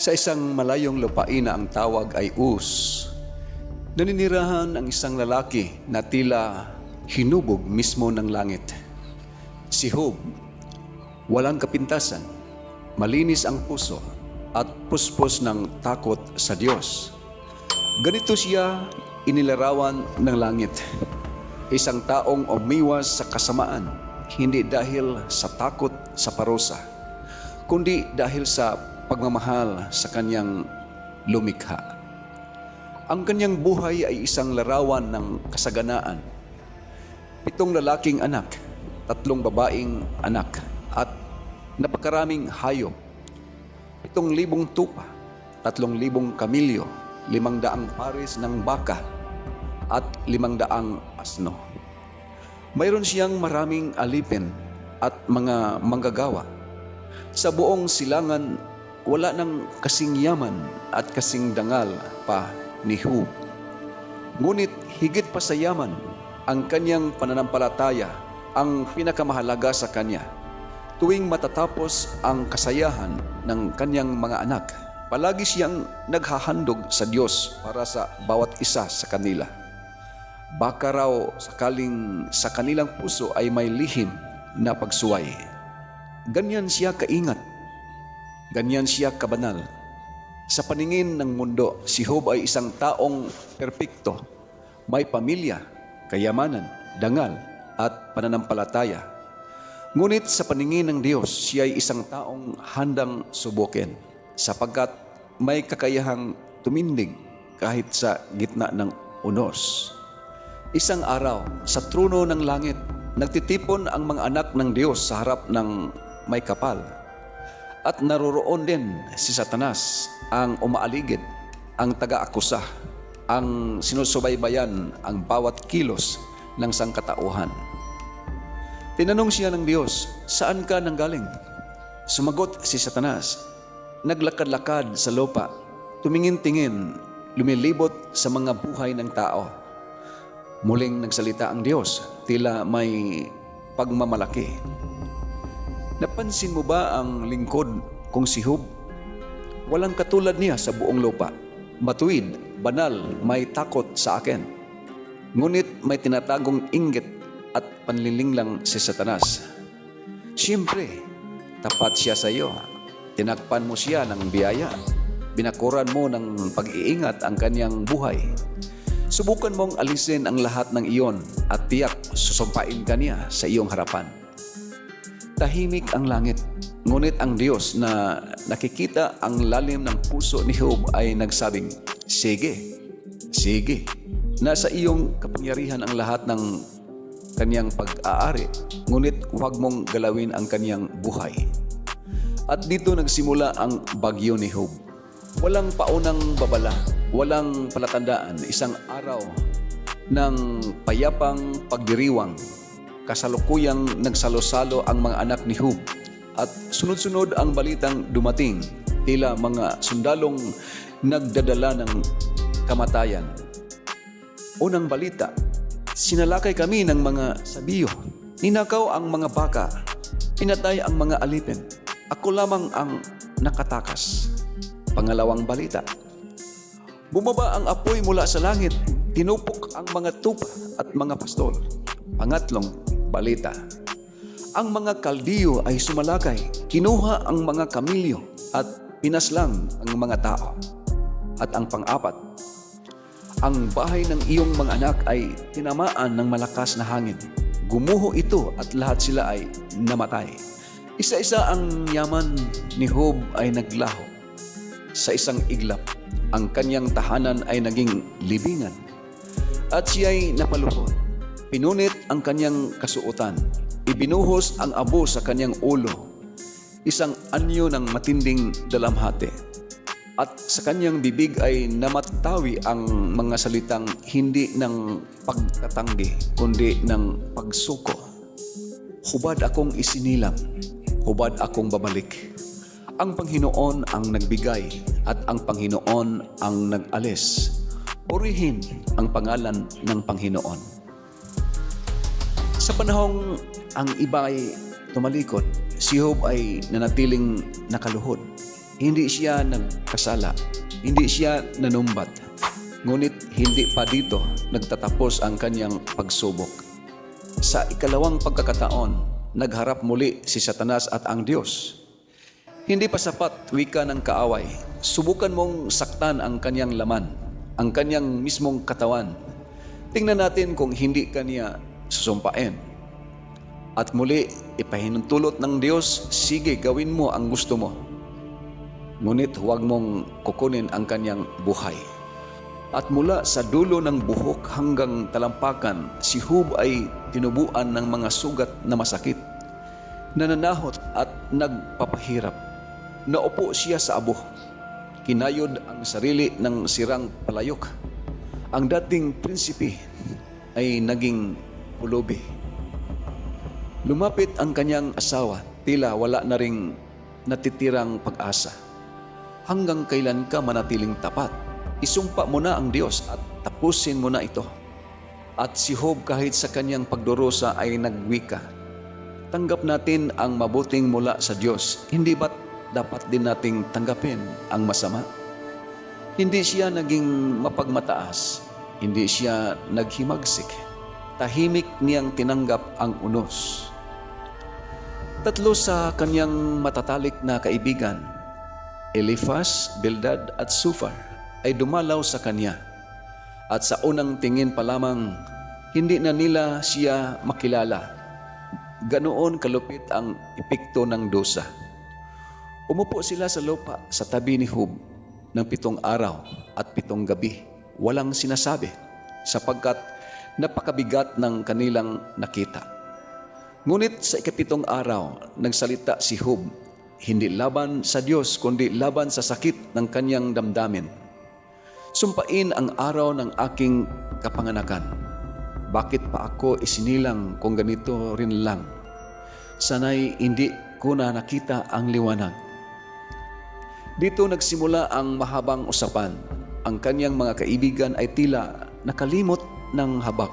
Sa isang malayong lupain na ang tawag ay Us, naninirahan ang isang lalaki na tila hinubog mismo ng langit. Si Job, walang kapintasan, malinis ang puso at puspos ng takot sa Diyos. Ganito siya inilarawan ng langit. Isang taong umiwas sa kasamaan, hindi dahil sa takot sa parusa, kundi dahil sa pagmamahal sa kanyang lumikha. Ang kanyang buhay ay isang larawan ng kasaganaan. Pitong lalaking anak, tatlong babaeng anak, at napakaraming hayop. Pitong libong tupa, tatlong libong kamilyo, limang daang pares ng baka, at limang daang asno. Mayroon siyang maraming alipin at mga manggagawa. Sa buong silangan, wala nang kasing yaman at kasing dangal pa ni Hub. Ngunit higit pa sa yaman, ang kanyang pananampalataya ang pinakamahalaga sa kanya. Tuwing matatapos ang kasayahan ng kanyang mga anak, palagi siyang naghahandog sa Diyos para sa bawat isa sa kanila. Baka raw sakaling sa kanilang puso ay may lihim na pagsuway. Ganyan siya kaingat. Ganyan siya kabanal. Sa paningin ng mundo, si Job ay isang taong perpekto. May pamilya, kayamanan, dangal, at pananampalataya. Ngunit sa paningin ng Diyos, siya ay isang taong handang subukin sapagkat may kakayahang tumindig kahit sa gitna ng unos. Isang araw, sa trono ng langit, nagtitipon ang mga anak ng Diyos sa harap ng may kapal. At naroroon din si Satanas, ang umaaligid, ang taga-akusa, ang sinusubaybayan ang bawat kilos ng sangkatauhan. Tinanong siya ng Diyos, saan ka nanggaling? Sumagot si Satanas, naglakad-lakad sa lupa, tumingin-tingin, lumilibot sa mga buhay ng tao. Muling nagsalita ang Diyos, tila may pagmamalaki. Napansin mo ba ang lingkod kong si Hub? Walang katulad niya sa buong lupa. Matuwid, banal, may takot sa akin. Ngunit may tinatagong inggit at panliling lang si Satanas. Siyempre, tapat siya sa iyo. Tinakpan mo siya ng biyaya. Binakuran mo ng pag-iingat ang kanyang buhay. Subukan mong alisin ang lahat ng iyon at tiyak susumpain ka niya sa iyong harapan. Tahimik ang langit, ngunit ang Diyos na nakikita ang lalim ng puso ni Job ay nagsabing, Sige, sige, nasa iyong kapangyarihan ang lahat ng kanyang pag-aari, ngunit huwag mong galawin ang kanyang buhay. At dito nagsimula ang bagyo ni Job. Walang paunang babala, walang palatandaan, isang araw ng payapang pagdiriwang. Kasalukuyang nagsalo-salo ang mga anak ni Job at sunod-sunod ang balitang dumating, tila mga sundalong nagdadala ng kamatayan. Unang balita, sinalakay kami ng mga sabiyo, ninakaw ang mga baka, pinatay ang mga alipin, ako lamang ang nakatakas. Pangalawang balita, bumaba ang apoy mula sa langit, tinupok ang mga tupa at mga pastol. Pangatlong balita, ang mga kaldiyo ay sumalakay, kinuha ang mga kamilyo at pinaslang ang mga tao. At ang pang-apat, ang bahay ng iyong mga anak ay tinamaan ng malakas na hangin. Gumuho ito at lahat sila ay namatay. Isa-isa ang yaman ni Job ay naglaho. Sa isang iglap, ang kanyang tahanan ay naging libingan. At siya'y napaluhod. Pinunit ang kanyang kasuotan. Ibinuhos ang abo sa kanyang ulo. Isang anyo ng matinding dalamhati. At sa kanyang bibig ay namatawi ang mga salitang hindi ng pagtatanggi, kundi ng pagsuko. Hubad akong isinilang, hubad akong babalik. Ang Panginoon ang nagbigay at ang Panginoon ang nag-alis. Purihin ang pangalan ng Panginoon. Sa panahong ang iba ay tumalikod, si Job ay nanatiling nakaluhod. hindi siya nagkasala, hindi siya nanumbat. Ngunit hindi pa dito nagtatapos ang kanyang pagsubok. Sa ikalawang pagkakataon, nagharap muli si Satanas at ang Diyos. Hindi pa sapat wika ng kaaway. Subukan mong saktan ang kanyang laman, ang kanyang mismong katawan. Tingnan natin kung hindi kanya susumpain. At muli, ipahinutulot ng Diyos, sige, gawin mo ang gusto mo. Ngunit huwag mong kukunin ang kanyang buhay. At mula sa dulo ng buhok hanggang talampakan, si Hub ay tinubuan ng mga sugat na masakit, nananahot at nagpapahirap. Naupo siya sa abo. Kinayod ang sarili ng sirang palayok. Ang dating prinsipe ay naging pulubi. Lumapit ang kanyang asawa, tila wala na ring natitirang pag-asa. Hanggang kailan ka manatiling tapat? Isumpa mo na ang Diyos at tapusin mo na ito. At si Job kahit sa kanyang pagdurusa ay nagwika. Tanggap natin ang mabuting mula sa Diyos. Hindi ba't dapat din nating tanggapin ang masama? Hindi siya naging mapagmataas. Hindi siya naghimagsik. Tahimik niyang tinanggap ang unos. Tatlo sa kanyang matatalik na kaibigan, Eliphaz, Bildad at Sufar, ay dumalaw sa kanya. At sa unang tingin pa lamang, hindi na nila siya makilala. Ganoon kalupit ang epekto ng dosa. Umupo sila sa lupa sa tabi ni Hub ng pitong araw at pitong gabi. Walang sinasabi sapagkat napakabigat ng kanilang nakita. Ngunit sa ikapitong araw, nagsalita si Hub, hindi laban sa Diyos, kundi laban sa sakit ng kanyang damdamin. Sumpain ang araw ng aking kapanganakan. Bakit pa ako isinilang kung ganito rin lang? Sana'y hindi ko na nakita ang liwanag. Dito nagsimula ang mahabang usapan. Ang kanyang mga kaibigan ay tila nakalimot ng habak.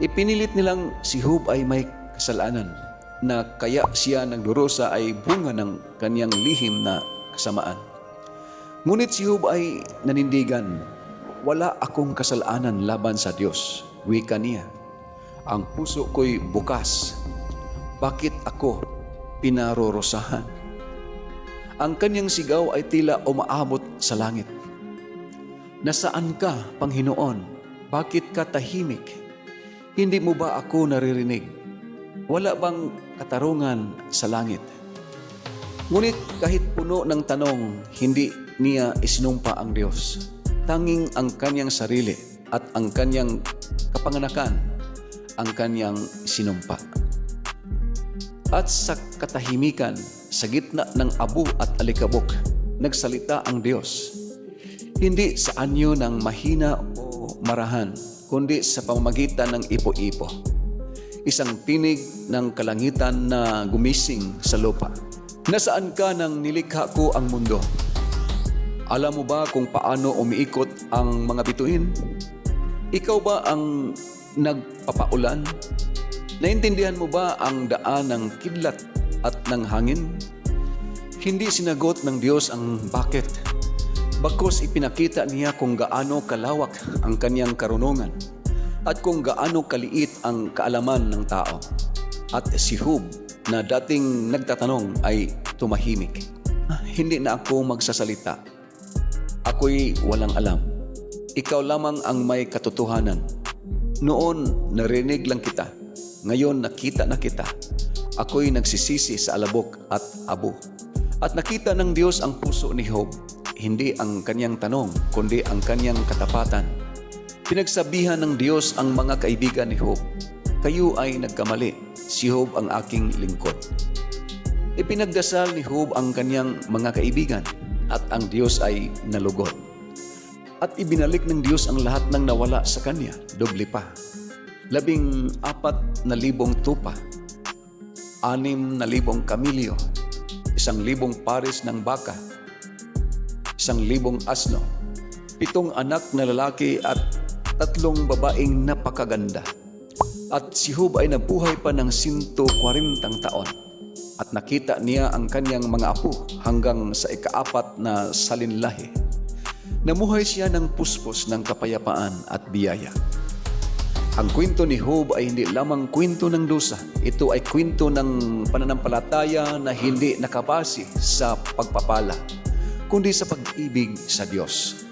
Ipinilit nilang si Hub ay may kasalanan na kaya siya nagdurusa ay bunga ng kanyang lihim na kasamaan. Ngunit si Hub ay nanindigan, wala akong kasalanan laban sa Diyos. Wika niya, ang puso ko'y bukas. Bakit ako pinarorosahan? Ang kanyang sigaw ay tila umaabot sa langit. Nasaan ka, Panginoon? Bakit ka tahimik? Hindi mo ba ako naririnig? Wala bang katarungan sa langit? Ngunit kahit puno ng tanong, hindi niya isinumpa ang Diyos. Tanging ang kanyang sarili at ang kanyang kapanganakan ang kanyang sinumpa. At sa katahimikan, sa gitna ng abo at alikabok, nagsalita ang Diyos. Hindi sa anyo ng mahina marahan, kundi sa pamamagitan ng ipo-ipo. Isang tinig ng kalangitan na gumising sa lupa. Nasaan ka nang nilikha ko ang mundo? Alam mo ba kung paano umiikot ang mga bituin? Ikaw ba ang nagpapaulan? Naintindihan mo ba ang daan ng kidlat at ng hangin? Hindi sinagot ng Diyos ang bakit. Bagkus ipinakita niya kung gaano kalawak ang kanyang karunungan at kung gaano kaliit ang kaalaman ng tao. At si Hub na dating nagtatanong ay tumahimik. "Ah, Hindi na ako magsasalita. Ako'y walang alam. Ikaw lamang ang may katotohanan. Noon, narinig lang kita. Ngayon, nakita na kita. Ako'y nagsisisi sa alabok at abo. At nakita ng Diyos ang puso ni Job, hindi ang kanyang tanong, kundi ang kanyang katapatan. Pinagsabihan ng Diyos ang mga kaibigan ni Job, kayo ay nagkamali, si Job ang aking lingkod. Ipinagdasal ni Job ang kanyang mga kaibigan at ang Diyos ay nalugod. At ibinalik ng Diyos ang lahat ng nawala sa kanya, doble pa. Labing apat na libong tupa, anim na libong kamilyo, isang libong pares ng baka, isang libong asno, pitong anak na lalaki at tatlong babaeng napakaganda. At si Hub ay nabuhay pa ng 140 taon. at nakita niya ang kanyang mga apo hanggang sa ikaapat na salinlahi. Namuhay siya ng puspos ng kapayapaan at biyaya. Ang kwento ni Job ay hindi lamang kwento ng dusa. Ito ay kwento ng pananampalataya na hindi nakabase sa pagpapala, kundi sa pag-ibig sa Diyos.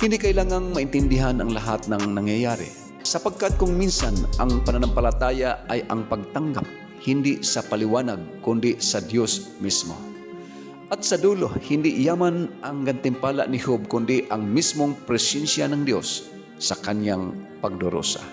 Hindi kailangang maintindihan ang lahat ng nangyayari, sapagkat kung minsan ang pananampalataya ay ang pagtanggap, hindi sa paliwanag, kundi sa Diyos mismo. At sa dulo, hindi yaman ang gantimpala ni Job, kundi ang mismong presensya ng Diyos sa kanyang pagdurusa.